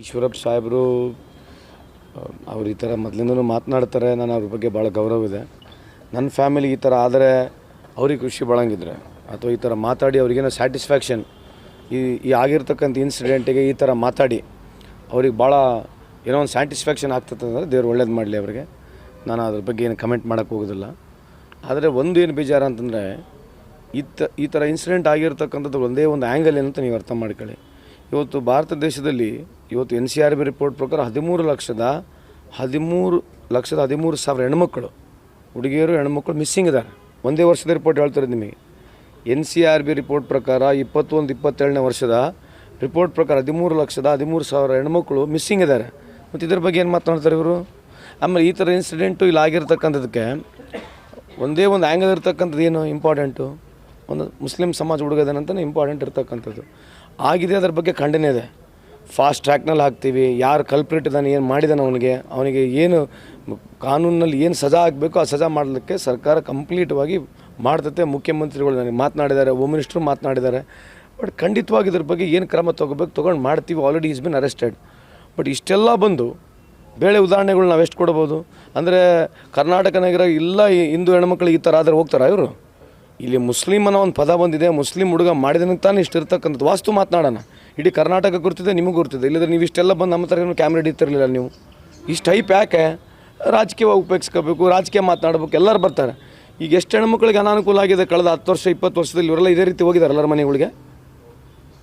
ಈಶ್ವರಪ್ಪ ಸಾಹೇಬರು, ಅವ್ರು ಈ ಥರ ಮೊದಲಿಂದನೂ ಮಾತನಾಡ್ತಾರೆ, ನಾನು ಅವ್ರ ಬಗ್ಗೆ ಭಾಳ ಗೌರವ ಇದೆ. ನನ್ನ ಫ್ಯಾಮಿಲಿ ಈ ಥರ ಆದರೆ ಅವ್ರಿಗೆ ಖುಷಿ ಬಳಂಗಿದ್ರೆ. ಅಥವಾ ಈ ಥರ ಮಾತಾಡಿ ಅವ್ರಿಗೇನೋ ಸ್ಯಾಟಿಸ್ಫ್ಯಾಕ್ಷನ್, ಈ ಈ ಆಗಿರ್ತಕ್ಕಂಥ ಇನ್ಸಿಡೆಂಟಿಗೆ ಈ ಥರ ಮಾತಾಡಿ ಅವ್ರಿಗೆ ಭಾಳ ಏನೋ ಒಂದು ಸ್ಯಾಟಿಸ್ಫ್ಯಾಕ್ಷನ್ ಆಗ್ತದೆ ಅಂದರೆ ದೇವ್ರು ಒಳ್ಳೇದು ಮಾಡಲಿ ಅವ್ರಿಗೆ. ನಾನು ಅದ್ರ ಬಗ್ಗೆ ಏನು ಕಮೆಂಟ್ ಮಾಡೋಕ್ಕೆ ಹೋಗೋದಿಲ್ಲ. ಆದರೆ ಒಂದು ಏನು ಬೇಜಾರು ಅಂತಂದರೆ, ಇತ್ತ, ಈ ಥರ ಇನ್ಸಿಡೆಂಟ್ ಆಗಿರ್ತಕ್ಕಂಥದ್ದು ಒಂದೇ ಒಂದು ಆ್ಯಂಗಲ್ ಏನಂತ ನೀವು ಅರ್ಥ ಮಾಡ್ಕೊಳ್ಳಿ. ಇವತ್ತು ಭಾರತ ದೇಶದಲ್ಲಿ ಇವತ್ತು N C R B report ಪ್ರಕಾರ ಹದಿಮೂರು ಲಕ್ಷದ ಹದಿಮೂರು ಲಕ್ಷದ ಹದಿಮೂರು ಸಾವಿರ ಹೆಣ್ಮಕ್ಳು, ಹುಡುಗಿಯರು ಹೆಣ್ಮಕ್ಳು ಮಿಸ್ಸಿಂಗ್ ಇದ್ದಾರೆ. ಒಂದೇ ವರ್ಷದ ರಿಪೋರ್ಟ್ ಹೇಳ್ತಾರೆ ನಿಮಗೆ. N C R B report ಪ್ರಕಾರ ಇಪ್ಪತ್ತೊಂದು, ಇಪ್ಪತ್ತೇಳನೇ ವರ್ಷದ ರಿಪೋರ್ಟ್ ಪ್ರಕಾರ ಹದಿಮೂರು ಲಕ್ಷದ ಹದಿಮೂರು ಸಾವಿರ ಹೆಣ್ಮಕ್ಳು ಮಿಸ್ಸಿಂಗ್ ಇದ್ದಾರೆ. ಮತ್ತು ಇದ್ರ ಬಗ್ಗೆ ಏನು ಮಾತನಾಡ್ತಾರೆ ಇವರು? ಆಮೇಲೆ ಈ ಥರ ಇನ್ಸಿಡೆಂಟು ಇಲ್ಲಿ ಆಗಿರ್ತಕ್ಕಂಥದ್ದಕ್ಕೆ ಒಂದೇ ಒಂದು ಆ್ಯಂಗಲ್ ಇರ್ತಕ್ಕಂಥದ್ದು ಏನು ಇಂಪಾರ್ಟೆಂಟು ಒಂದು ಮುಸ್ಲಿಂ ಸಮಾಜ ಹುಡುಗದನಂತಲೇ ಇಂಪಾರ್ಟೆಂಟ್ ಇರ್ತಕ್ಕಂಥದ್ದು. ಆಗಿದೆ ಅದ್ರ ಬಗ್ಗೆ ಖಂಡನೆ ಇದೆ. ಫಾಸ್ಟ್ ಟ್ರ್ಯಾಕ್ನಲ್ಲಿ ಹಾಕ್ತೀವಿ. ಯಾರು ಕಲ್ಪ್ರೇಟ್ ಇದ್ದಾನೆ ಏನು ಮಾಡಿದಾನೆ ಅವನಿಗೆ ಅವನಿಗೆ ಏನು ಕಾನೂನಲ್ಲಿ ಏನು ಸಜಾ ಆಗಬೇಕು ಆ ಸಜಾ ಮಾಡಲಿಕ್ಕೆ ಸರ್ಕಾರ ಕಂಪ್ಲೀಟ್ವಾಗಿ ಮಾಡ್ತತೆ. ಮುಖ್ಯಮಂತ್ರಿಗಳು ನನಗೆ ಮಾತನಾಡಿದ್ದಾರೆ ಹೋಮ್ ಮಿನಿಸ್ಟ್ರು ಮಾತನಾಡಿದ್ದಾರೆ. ಬಟ್ ಖಂಡಿತವಾಗಿ ಇದ್ರ ಬಗ್ಗೆ ಏನು ಕ್ರಮ ತೊಗೋಬೇಕು ತೊಗೊಂಡು ಮಾಡ್ತೀವಿ. Already is been arrested but ಇಷ್ಟೆಲ್ಲ ಬಂದು ಬೇಳೆ ಉದಾಹರಣೆಗಳು ನಾವು ಎಷ್ಟು ಕೊಡ್ಬೋದು? ಅಂದರೆ ಕರ್ನಾಟಕ ನಗರ ಇಲ್ಲ, ಹಿಂದೂ ಹೆಣ್ಮಕ್ಳು ಈ ಥರ ಆದರೆ ಹೋಗ್ತಾರಾ ಇವರು? ಇಲ್ಲಿ ಮುಸ್ಲಿಮ್ ಅನ್ನೋ ಒಂದು ಪದ ಬಂದಿದೆ, ಮುಸ್ಲಿಂ ಹುಡುಗ ಮಾಡಿದನ ತಾನೇ ಇಷ್ಟು ಇರ್ತಕ್ಕಂಥದ್ದು. ವಾಸ್ತು ಮಾತನಾಡೋಣ. ಇಡೀ ಕರ್ನಾಟಕ ಗುರ್ತಿದೆ, ನಿಮಗೆ ಗುರ್ತಿದೆ. ಇಲ್ಲದ್ರೆ ನೀವು ಇಷ್ಟೆಲ್ಲ ಬಂದು ನಮ್ಮ ಹತ್ರ ಕ್ಯಾಮ್ರಾ ಹಿಡಿತಿರಲಿಲ್ಲ ನೀವು. ಇಷ್ಟು ಟೈಪ್ ಯಾಕೆ? ರಾಜಕೀಯವಾಗಿ ಉಪಯೋಗಿಸ್ಕೋಬೇಕು ರಾಜಕೀಯ ಮಾತನಾಡಬೇಕು, ಎಲ್ಲರೂ ಬರ್ತಾರೆ. ಈಗ ಎಷ್ಟು ಹೆಣ್ಮಕ್ಳಿಗೆ ಅನಾನುಕೂಲ ಆಗಿದೆ ಕಳೆದ ಹತ್ತು ವರ್ಷ, ಇಪ್ಪತ್ತು ವರ್ಷದಲ್ಲಿ ಇವರೆಲ್ಲ ಇದೇ ರೀತಿ ಹೋಗಿದ್ದಾರೆ ಎಲ್ಲರ ಮನೆಗಳಿಗೆ?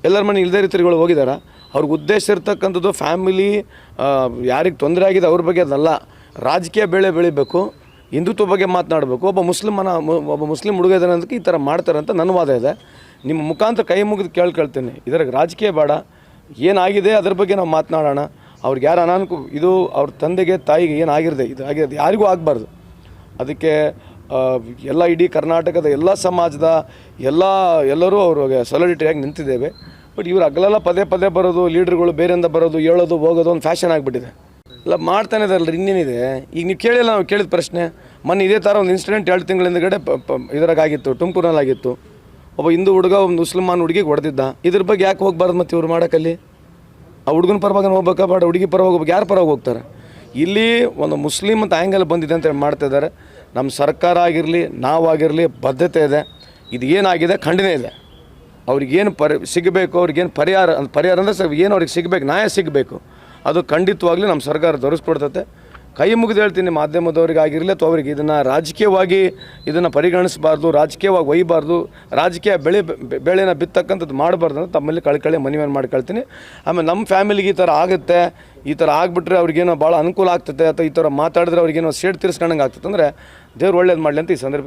ಎಲ್ಲರ ಮನೆ ಇಲ್ಲದೇ ರೀತಿಗಳು ಹೋಗಿದ್ದಾರೆ ಅವ್ರಿಗೆ ಉದ್ದೇಶ ಇರ್ತಕ್ಕಂಥದ್ದು ಫ್ಯಾಮಿಲಿ ಯಾರಿಗೆ ತೊಂದರೆ ಆಗಿದೆ ಅವ್ರ ಬಗ್ಗೆ ಅದಲ್ಲ. ರಾಜಕೀಯ ಬೆಳೆ ಬೆಳಿಬೇಕು. ಹಿಂದುತ್ವ ಬಗ್ಗೆ ಮಾತನಾಡಬೇಕು. ಒಬ್ಬ ಮುಸ್ಲಿಮನ, ಒಬ್ಬ ಮುಸ್ಲಿಂ ಹುಡುಗ ಇದ್ದಾನೆ ಅದಕ್ಕೆ ಈ ಥರ ಮಾಡ್ತಾರೆ ಅಂತ ನನ್ನ ವಾದ ಇದೆ. ನಿಮ್ಮ ಮುಖಾಂತರ ಕೈ ಮುಗಿದು ಕೇಳ್ಕೊಳ್ತೀನಿ ಇದರ ರಾಜಕೀಯ ಬೇಡ. ಏನಾಗಿದೆ ಅದ್ರ ಬಗ್ಗೆ ನಾವು ಮಾತನಾಡೋಣ. ಅವ್ರಿಗೆ ಯಾರು ಅನಾನುಕು, ಇದು ಅವ್ರ ತಂದೆಗೆ, ತಾಯಿಗೆ ಏನಾಗಿರದೆ, ಇದು ಆಗಿರೋದು, ಯಾರಿಗೂ ಆಗಬಾರ್ದು. ಅದಕ್ಕೆ ಎಲ್ಲ ಇಡೀ ಕರ್ನಾಟಕದ ಎಲ್ಲ ಸಮಾಜದ ಎಲ್ಲ, ಎಲ್ಲರೂ ಅವ್ರಿಗೆ ಸೊಲಿಡಿಟಿಯಾಗಿ ನಿಂತಿದ್ದೇವೆ. ಬಟ್ ಇವರು ಅಗಲೆಲ್ಲ ಪದೇ ಪದೇ ಬರೋದು ಲೀಡ್ರ್ಗಳು ಬೇರೆಯಿಂದ ಬರೋದು, ಹೇಳೋದು, ಹೋಗೋದು ಒಂದು ಫ್ಯಾಷನ್ ಆಗಿಬಿಟ್ಟಿದೆ. ಎಲ್ಲ ಮಾಡ್ತಾನೆ ಇದಾರಲ್ಲ ಇನ್ನೇನಿದೆ? ಈಗ ನೀವು ಕೇಳಿಲ್ಲ ನಾವು ಕೇಳಿದ ಪ್ರಶ್ನೆ. ಮೊನ್ನೆ ಇದೇ ಥರ ಒಂದು ಇನ್ಸಿಡೆಂಟ್ ಎರಡು ತಿಂಗಳ ಹಿಂದ್ಗಡೆ ತುಮಕೂರಲ್ಲಿ ಆಗಿತ್ತು ಒಬ್ಬ ಹಿಂದೂ ಹುಡುಗ, ಒಂದು ಮುಸ್ಲಿಮಾನ್ ಹುಡುಗಿಗೆ ಹೊಡೆದಿದ್ದ. ಇದ್ರ ಬಗ್ಗೆ ಯಾಕೆ ಹೋಗ್ಬಾರ್ದು ಮತ್ತು ಇವ್ರು ಮಾಡೋಕ್ಕಲ್ಲಿ? ಆ ಹುಡುಗನ ಪರವಾಗಿ ಹೋಗ್ಬೇಕಾ? ಬೇಡ, ಹುಡುಗಿ ಪರವಾಗಿ ಹೋಗ್ಬೇಕು. ಯಾರು ಪರವಾಗಿ ಹೋಗ್ತಾರೆ? ಇಲ್ಲಿ ಒಂದು ಮುಸ್ಲಿಮ್ ಅಂತ ಆ್ಯಂಗಲ್ ಬಂದಿದೆ ಅಂತ ಹೇಳಿ ಮಾಡ್ತಾ ಇದ್ದಾರೆ. ನಮ್ಮ ಸರ್ಕಾರ ಆಗಿರಲಿ ನಾವಾಗಿರಲಿ ಬದ್ಧತೆ ಇದೆ. ಇದು ಏನಾಗಿದೆ? ಖಂಡನೆ ಇದೆ. ಅವ್ರಿಗೇನು ಪರಿ, ಸಿಗಬೇಕು, ಅವ್ರಿಗೇನು ಪರಿಹಾರ ಪರಿಹಾರ ಅಂದರೆ ಸರ್, ಏನು ಅವ್ರಿಗೆ ಸಿಗಬೇಕು? ನ್ಯಾಯ ಸಿಗಬೇಕು. ಅದು ಖಂಡಿತವಾಗ್ಲೂ ನಮ್ಮ ಸರ್ಕಾರ ದೊರಕಿಸ್ಕೊಡ್ತತೆ ಕೈ ಮುಗಿದು ಹೇಳ್ತೀನಿ, ಮಾಧ್ಯಮದವರಿಗಾಗಿರಲಿ ಅಥವಾ ಅವ್ರಿಗೆ ಇದನ್ನು ರಾಜಕೀಯವಾಗಿ ಇದನ್ನು ಪರಿಗಣಿಸಬಾರ್ದು, ರಾಜಕೀಯವಾಗಿ ಒಯ್ಯಬಾರ್ದು ರಾಜಕೀಯ ಬೆಳೆ ಬೆಳೆನ ಬಿತ್ತಕ್ಕಂಥದ್ದು ಮಾಡಬಾರ್ದು ಅಂತ ತಮ್ಮಲ್ಲಿ ಕಳ್ಕಳಿ ಮನವಿಯನ್ನು ಮಾಡ್ಕೊಳ್ತೀನಿ ಆಮೇಲೆ ನಮ್ಮ ಫ್ಯಾಮಿಲಿಗೆ ಈ ಥರ ಆಗುತ್ತೆ, ಈ ಥರ ಆಗಿಬಿಟ್ರೆ ಅವ್ರಿಗೇನೋ ಭಾಳ ಅನುಕೂಲ ಆಗ್ತದೆ ಅಥವಾ ಈ ಥರ ಮಾತಾಡಿದ್ರೆ ಅವ್ರಿಗೇನೋ ಸೇಡ್ ತೀರಿಸ್ಕೊಂಡಂಗೆ ಆಗ್ತದೆ ಅಂದರೆ ದೇವ್ರು ಒಳ್ಳೇದು ಮಾಡಲಿ ಅಂತ ಈ ಸಂದರ್ಭ